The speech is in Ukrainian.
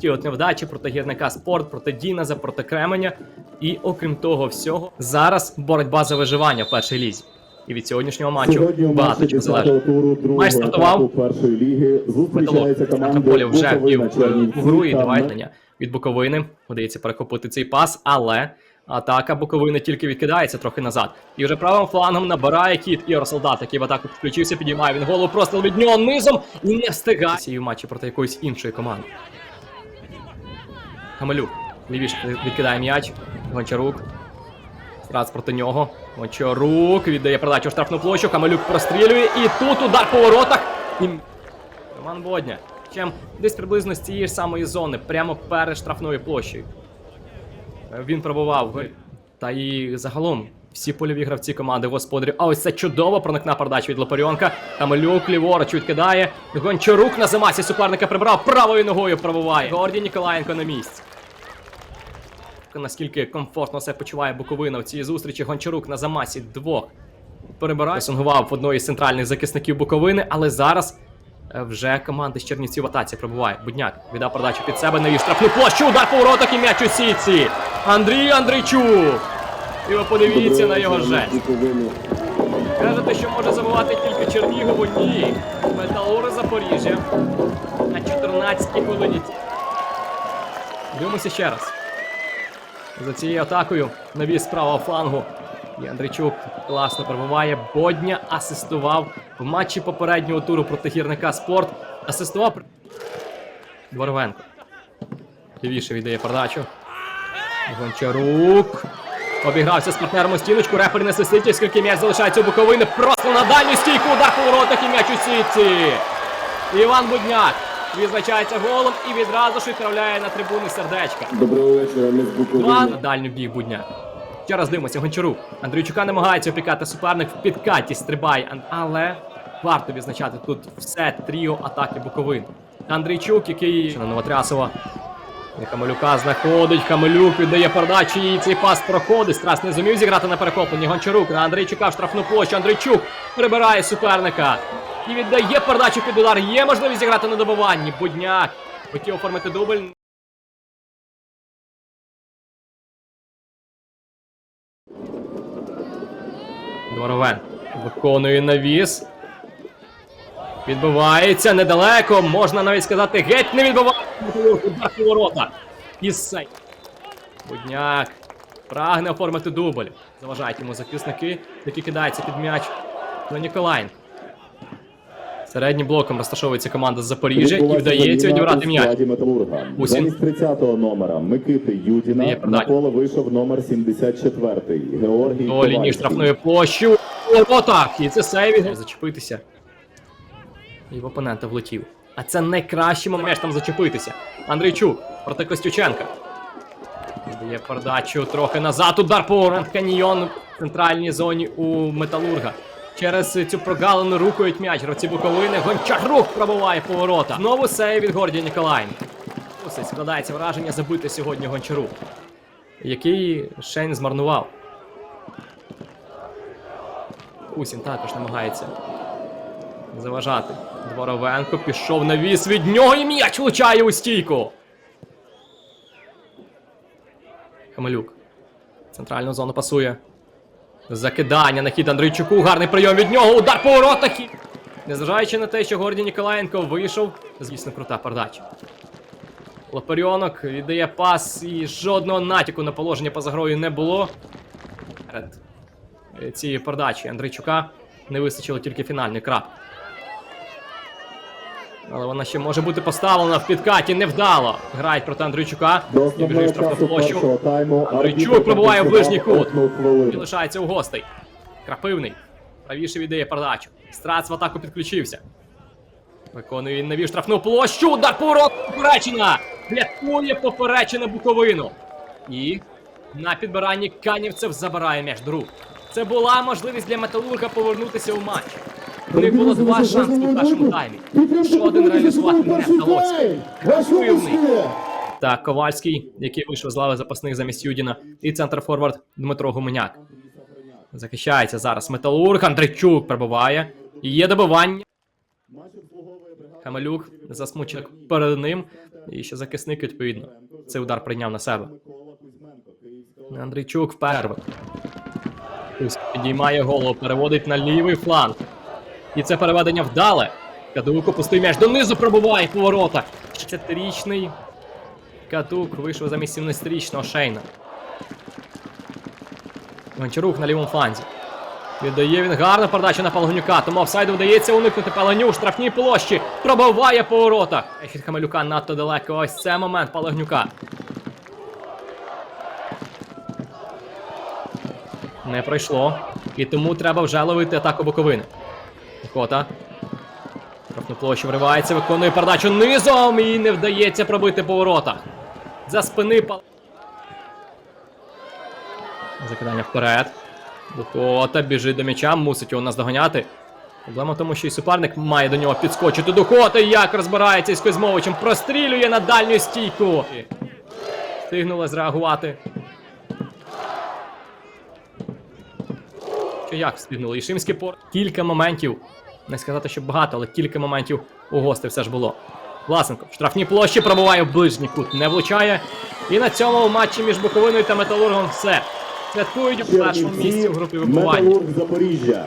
Ті от невдачі проти гірника спорт, проти Діназа, проти Кременя. І окрім того всього, зараз боротьба за виживання в першій лізі. І від сьогоднішнього матчу Сьогодні багато чого залежить. 10-го туру другого Матч стартував. першої ліги зустрічаються Металург на полі вже Чернівці в гру і давайте від Буковини. Вдається перехопити цей пас, але атака Буковини тільки відкидається трохи назад. І вже правим флангом набирає кіт Ігор Солдат, який в атаку підключився, підіймає він голову простріл від нього низом і не встигає. Сії в матчі проти якоїсь іншої команди. Хамелюк. Лівіше відкидає м'яч. Гончарук. Страц проти нього. Гончарук віддає передачу в штрафну площу. Хамелюк прострілює. І тут удар по воротах. І... Роман Бодня. Чим десь приблизно з цієї ж самої зони, прямо перед штрафною площею. Він пробував. Та і загалом всі польові гравці команди господарів. А ось це чудово проникна передача від Лопарьонка. Камелюк ліворуч відкидає. Гончарук на замасі суперника прибрав. Правою ногою пробуває. Гордій Ніколаєнко на місці. Наскільки комфортно себе почуває Буковина в цій зустрічі. Гончарук на замасі двох перебирає. Пресингував в одної з центральних захисників Буковини, але зараз е, вже команда з Чернівців в атаці пробуває. Будняк віддав передачу під себе навів штрафну площу. Удар по воротах і м'яч у сітці. Андрій Андрійчук. І ви подивіться на його жест. Кажете, що може забувати тільки Чернігову? Ні. Металури Запоріжжя. На 14-й хвилині. Дивимося ще раз. За цією атакою навіс правого флангу. Андрійчук класно пробиває. Бодня асистував в матчі попереднього туру проти гірника спорт. Асистував. Дворовенко. Лівіше віддає передачу. Гончарук. Обігрався з партнером у стіночку, рефері не свистить, оскільки м'яч залишається у Буковини. Просто на дальню стійку, удар по і м'яч у сітці. Іван Будняк відзначається голом і відразу ж відправляє на трибуни сердечка. Доброго вечора, ми з Два Буковини. на дальню біг Будняк. Ще раз дивимося, Гончарук. Андрійчука намагається опікати суперник в підкаті, стрибає, але варто відзначати тут все тріо атаки Буковини. Андрійчук, який на Новотрясова. Хамелюка знаходить, Хамелюк віддає передачі, і цей пас проходить. Страс не зумів зіграти на перехопленні. Гончарук на Андрійчука в штрафну площу. Андрійчук прибирає суперника. І віддає передачу під удар. Є можливість зіграти на добиванні. Будняк хотів оформити дубль. Дворовен виконує навіс. Відбувається недалеко. Можна навіть сказати, геть не відбувається. Ворота. І. Будняк прагне оформити дубль. Заважають йому захисники, які кидаються під м'яч. Ну, Ніколайн. Середнім блоком розташовується команда з Запоріжжя і вдається відібрати м'яч. Замість 30-го номера Микити Юдіна на поле вийшов номер 74-й Георгій До лінії штрафної площі. У! І це сейвінг. Зачепитися. І в опонента влетів. А це найкращий момент там зачепитися. Андрійчук проти Костюченка. Дає передачу трохи назад. Удар по Рент Каньйон в центральній зоні у Металурга. Через цю прогалину рухають м'яч. Гравці Буковини. Гончарук пробуває поворота. Знову сейв від Гордія Ніколаєн. Ось складається враження забити сьогодні Гончарук, який не змарнував. Усін також намагається заважати. Дворовенко пішов на віс від нього і м'яч влучає у стійку. Хамалюк. Центральну зону пасує. Закидання на хід Андрійчуку. Гарний прийом від нього. Удар по воротах. Незважаючи на те, що Горді Ніколаєнко вийшов, звісно, крута передача. Лопарьонок віддає пас і жодного натяку на положення поза грою не було. Перед цією цієї передачі Андрійчука не вистачило тільки фінальний крап. Але вона ще може бути поставлена в підкаті невдало. Грають проти Андрійчука. І біжить в штрафну площу. Андрійчук арбітр пробиває в ближній кут. І лишається у гостей. Крапивний. Правіше віддає передачу. Страц в атаку підключився. Виконує він навів штрафну площу. Удар поворот. Поперечина. Рятує поперечина Буковину. І на підбиранні Канівцев забирає м'яч до рук. Це була можливість для металурга повернутися у матч. У них було два шанси у першому таймі. Жоден реалізувати не вдалося. Так, Ковальський, який вийшов з лави запасних замість Юдіна, і центр форвард Дмитро Гуменяк. Захищається зараз Металург, Андрейчук пробиває. Є добивання. Хамелюк засмучений перед ним. І ще захисник, відповідно. Цей удар прийняв на себе. Андрійчук вперше. Підіймає голову, переводить на лівий фланг. І це переведення вдале. Кадук опустив м'яч донизу пробуває поворота. 60-річний Кадук вийшов замість 17-річного Шейна. Гончарук на лівому фланзі. Віддає він гарну передачу на Палагнюка, тому офсайду вдається уникнути Палагню у штрафній площі. Пробиває поворота. Ехід Хамелюка надто далеко. Ось це момент Палагнюка. Не пройшло. І тому треба вже ловити атаку Буковини. Кота. Штрафну площу вривається, виконує передачу низом і не вдається пробити по воротах. За спини пал. Закидання вперед. Духота біжить до м'яча, мусить його наздоганяти. Проблема в тому, що і суперник має до нього підскочити. Духота як розбирається із Кузьмовичем, прострілює на дальню стійку. Встигнули зреагувати. Що як встигнули? І Шимський пор. Кілька моментів. Не сказати, що багато, але кілька моментів у гості все ж було. Власенко в штрафній площі пробуває в ближній кут, не влучає. І на цьому в матчі між Буковиною та Металургом все. Святкують у першому місці в групі вибування. Металург Запоріжжя.